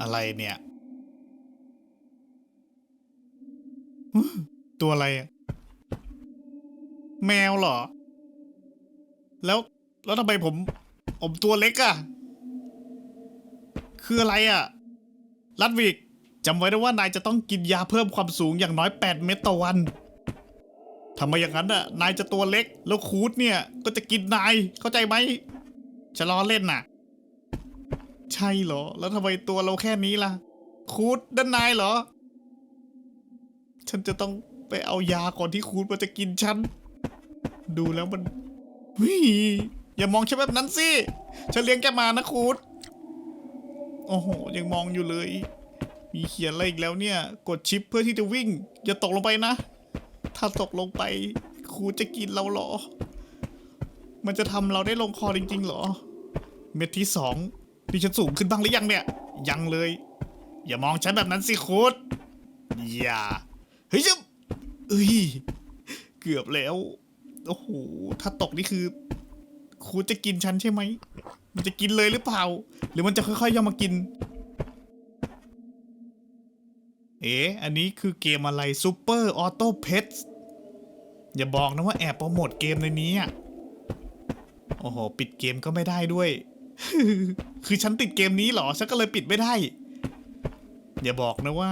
อะไรเนี่ย ตัวอะไร แมวเหรอ แล้วแล้วทำไมผมผมตัวเล็กอะคืออะไรอะลัดวิกจำไว้นะว่านายจะต้องกินยาเพิ่มความสูงอย่างน้อย 8 เม็ดต่อวันทำไมอย่างนั้นน่ะนายจะตัวเล็ก แล้วคูดเนี่ย ก็จะกินนายเข้าใจไหมจะล้อเล่นน่ะ ใช่เหรอ แล้วทำไมตัวเราแค่นี้ล่ะ คูดด้านนายเหรอ ฉันจะต้องไปเอายาก่อนที่คูดมันจะกินฉัน ดูแล้วมันวิอย่ามองฉันแบบนั้นสิ ฉันเลี้ยงแกมานะคูดโอ้โห ยังมองอยู่เลย มีเขียนอะไรอีกแล้วเนี่ย กดชิปเพื่อที่จะวิ่ง อย่าตกลงไปนะ ถ้าตกลงไปครูจะกินเราเหรอ มันจะทำเราได้ลงคอจริงๆเหรอ เม็ดที่สอง นี่ฉันสูงขึ้นบ้างหรือยังเนี่ย ยังเลย อย่ามองฉันแบบนั้นสิโค้ดอย่าเฮ้ยจะเอ้ยเกือบแล้วโอ้โหถ้าตกนี่คือครูจะกินฉันใช่ไหม มันจะกินเลยหรือเปล่า หรือมันจะค่อยๆย่อมากิน เอ๋อันนี้คือเกมอะไร Super Auto Pets อย่าบอกนะว่าแอบโปรโมทเกมในนี้อะโอ้โห ปิดเกมก็ไม่ได้ด้วย คือฉันติดเกมนี้เหรอ ฉันก็เลยปิดไม่ได้ อย่าบอกนะว่า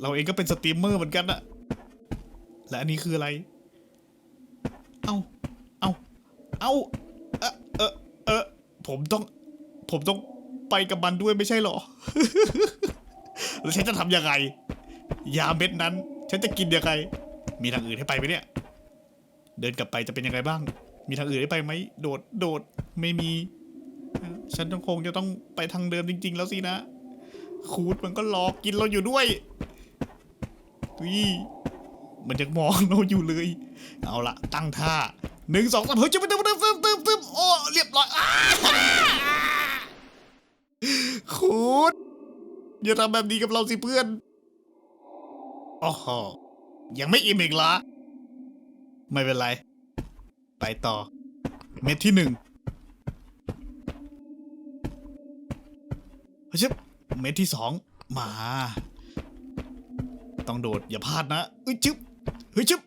เราเองก็เป็นสตรีมเมอร์เหมือนกันอะและอันนี้คืออะไร เอาเอาเอาเออเออเออผมต้อง ผมต้องไปกับมันด้วยไม่ใช่เหรอ แล้วฉันจะทำยังไง ยาเม็ดนั้น ฉันจะกินยังไง มีทางอื่นให้ไปไหมเนี่ย เดินกลับไปจะเป็นยังไงบ้าง มีทางอื่นให้ไปไหม โดด โดด ไม่มี ฉันต้องคงจะต้องไปทางเดิมจริง ๆ แล้วสินะ คูดมันก็รอกกินเราอยู่ด้วยวิมันยังมองเราอยู่เลย เอาละตั้งท่าหนึ่งสองสามเฮ้ยจะไปตึ๊บตึ๊บตึ๊บตึ๊บตึ๊บโอ้เรียบร้อยคูดอย่าทำแบบนี้กับเราสิเพื่อนโอ้โหยังไม่อิ่มอีกเหรอไม่เป็นไร ไปต่อ เม็ดที่หนึ่ง ชิบเม็ดที่สองมา ต้องโดดอย่าพลาดนะเอ้ยชึบเฮ้ยชึบ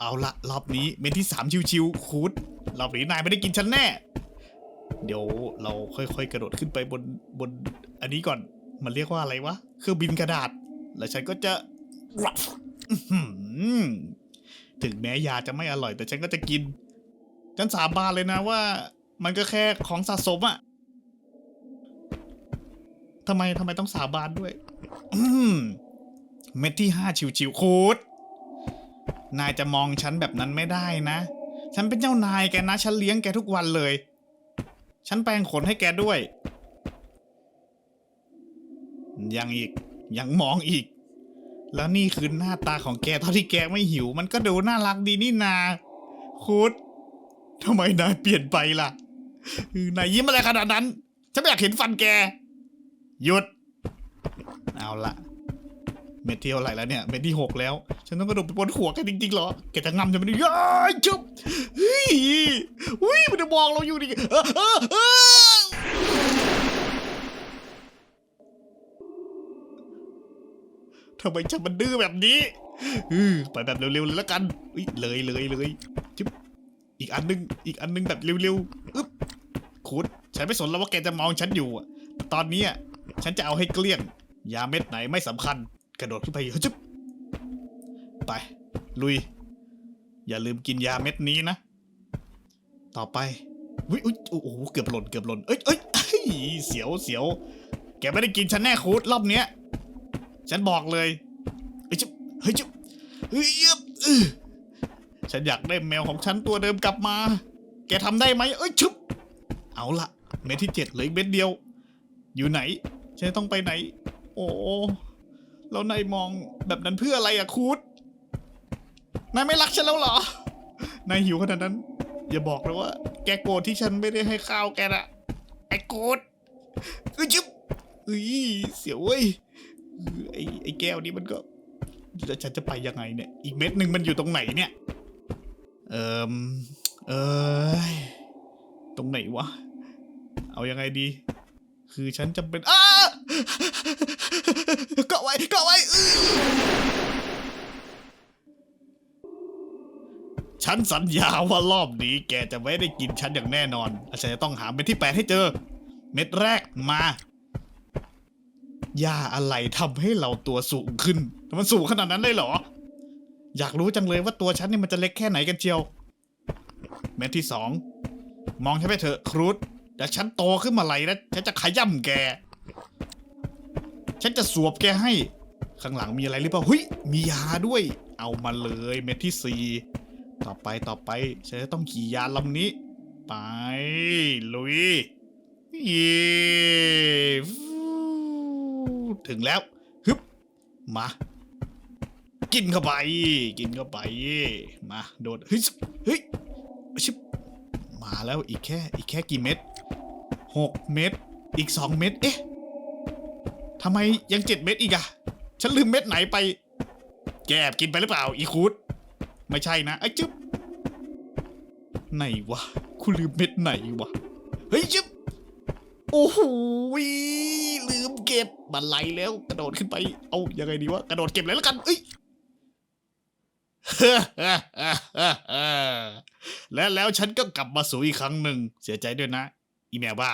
เอาละรอบนี้เม็ดที่สามชิวๆคูดรอบนี้นายไม่ได้กินฉันแน่ เดี๋ยวเราค่อยๆกระโดดขึ้นไปบนบนอันนี้ก่อนมันเรียกว่าอะไรวะเครื่องบินกระดาษ แล้วฉันก็จะถึงแม้ยาจะไม่อร่อย แต่ฉันก็จะกิน ฉันสาบานเลยนะว่า มันก็แค่ของสะสมอะำไมทำไมต้องสาบานด้วย อืมเม็ดที่ห้าชิวๆคตรนายจะมองฉันแบบนั้นไม่ได้นะ ฉันเป็นเจ้านายแกนะ ฉันเลี้ยงแกทุกวันเลย ฉันแปลงขนให้แกด้วย ยังอีก ยังมองอีก แล้วนี่คือหน้าตาของแกเท่าที่แกไม่หิว มันก็ดูน่ารักดีนี่นาคุดทำไมนายเปลี่ยนไปล่ะนายยิ้มอะไรขนาดนั้น ฉันไม่อยากเห็นฟันแก หยุด เอาละเม็ดที่เท่าไหร่แล้วเนี่ย เม็ดที่หกแล้ว ฉันต้องกระโดดไปบนหัวแกจริงๆเหรอ แกจะงำจะไม่ได้ย้ายจุ๊บเฮ้ยอุ้ยมันจะมองเราอยู่ดิออเออเออทำไมฉันมันดื้อแบบนี้ไปแบบเร็วๆเลยแล้วกันอุ้ยเลยเลยเลยจุ๊บอีกอันนึง อีกอันนึงแบบเร็วๆอึ๊บขุดฉันไม่สนแล้วว่าแกจะมองฉันอยู่ ตอนนี้ ฉันจะเอาให้เกลี้ยง ยาเม็ดไหนไม่สำคัญ กระโดดขึ้นไปฮึบไป ลุย อย่าลืมกินยาเม็ดนี้นะ ต่อไปอุ๊ยอุ๊ยโอ้โหเกือบหล่นเกือบหล่นเอ้ยเอ้ยเอ้ยเสียวเสียวแกไม่ได้กินฉันแน่คูดรอบเนี้ย ฉันบอกเลยเฮ้ยจุ๊บเฮ้ยจุ๊บเฮ้ยยึบอื้อฉันอยากได้แมวของฉันตัวเดิมกลับมา แกทำได้ไหมเอ้ยชุบเอาละเม็ดที่เจ็ดเหลืออีกเม็ดเดียว อยู่ไหน ฉันจะต้องไปไหน โอ้แล้วนายมองแบบนั้นเพื่ออะไรอะคูดนายไม่รักฉันแล้วเหรอ นายหิวขนาดนั้น อย่าบอกนะว่า แกโกรธที่ฉันไม่ได้ให้ข้าวแกนะไอ้โกรธอ้ยจุ๊บเอ้ยเสียวเว้ยไอ้ไอ้แก้วนี้มันก็แล้วฉันจะไปยังไงเนี่ย อีกเม็ดหนึ่งมันอยู่ตรงไหนเนี่ย เอิมเอยตรงไหนวะ เอายังไงดี คือฉันจำเป็นอ้าก็ไว้ก็ไว้ ฉันสัญญาว่ารอบนี้แกจะไม่ได้กินฉันอย่างแน่นอนอาฉันจะต้องหาเม็ดที่แปดให้เจอ เม็ดแรกมายาอะไรทำให้เราตัวสูงขึ้น มันสูงขนาดนั้นเลยเหรอ อยากรู้จังเลยว่าตัวฉันนี่มันจะเล็กแค่ไหนกันเชียว เม็ดที่สอง มองฉันไปเถอะครูด แต่ฉันโตขึ้นมาไหรนะฉันจะขย่ำแก ฉันจะสวบแกให้ ข้างหลังมีอะไรหรือเปล่าหุยมียาด้วย เอามาเลยเม็ดที่สี่ต่อไปต่อไปฉันจะต้องขี่ยานลำนี้ ไปลุยเย่ถึงแล้วฮึบมา กินเข้าไป กินเข้าไป มาโดดเฮ้ยเฮ้ยชึบมาแล้วอีกแค่อีกแค่กี่เม็ด หกเม็ดอีกสองเม็ดเอ๊ะทำไมยังเจ็ดเม็ดอีกอะฉันลืมเม็ดไหนไป แกบกินไปหรือเปล่า อีคูดไม่ใช่นะไอ้จึ๊บไหนวะคุณลืมเม็ดไหนวะเฮ้ยจึ๊บโอ้โหลืมเก็บบันไลแล้ว กระโดดขึ้นไป เอายังไงดีวะกระโดดเก็บเลยแล้วกันเอ้ยและแล้วฉันก็กลับมาสู่อีกครั้งหนึ่งเสียใจด้วยนะ อีเมลว่า